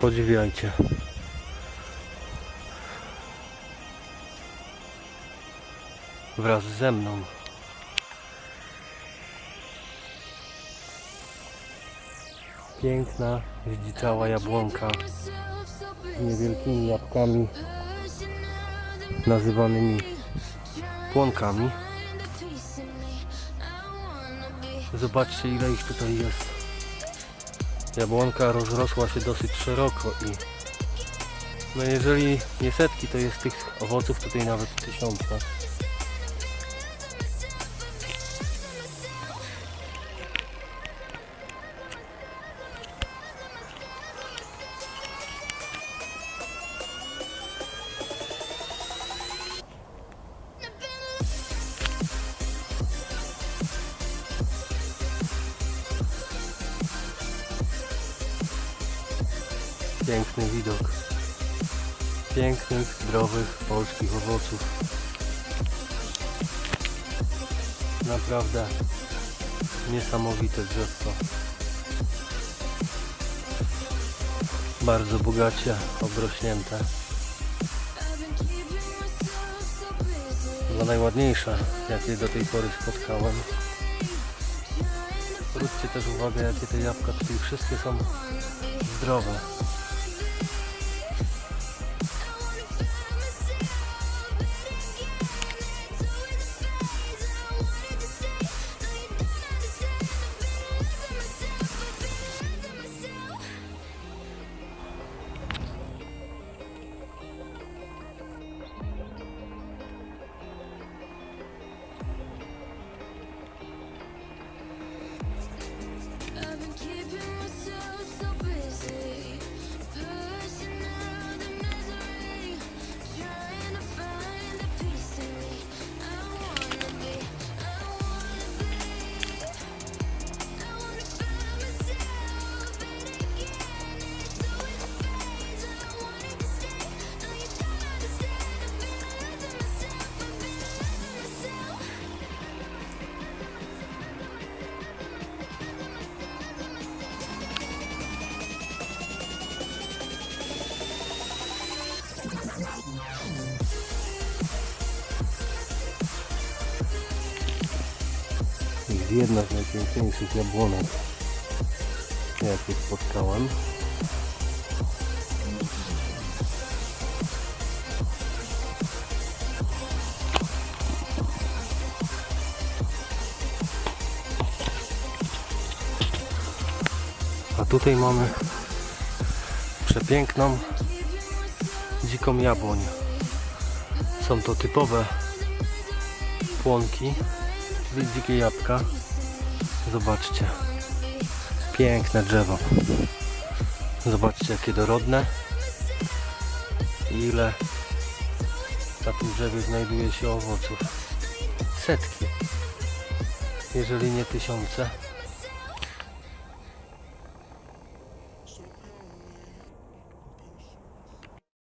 Podziwiajcie. Wraz ze mną. Piękna, zdziczała jabłonka z niewielkimi jabłkami nazywanymi płonkami. Zobaczcie ile ich tutaj jest. Jabłonka rozrosła się dosyć szeroko i no jeżeli nie setki, to jest tych owoców tutaj nawet tysiące. Piękny widok. Pięknych, zdrowych, polskich owoców. Naprawdę niesamowite drzewko. Bardzo bogacie obrośnięte. Chyba najładniejsze, jakie do tej pory spotkałem. Zwróćcie też uwagę, jakie te jabłka tutaj wszystkie są zdrowe. Jest jedna z najpiękniejszych jabłonek, jakie spotkałem. A tutaj mamy przepiękną dziką jabłoń. Są to typowe płonki, czyli dzikie jabłka. Zobaczcie. Piękne drzewo. Zobaczcie jakie dorodne. Ile na tym drzewie znajduje się owoców. Setki. Jeżeli nie tysiące.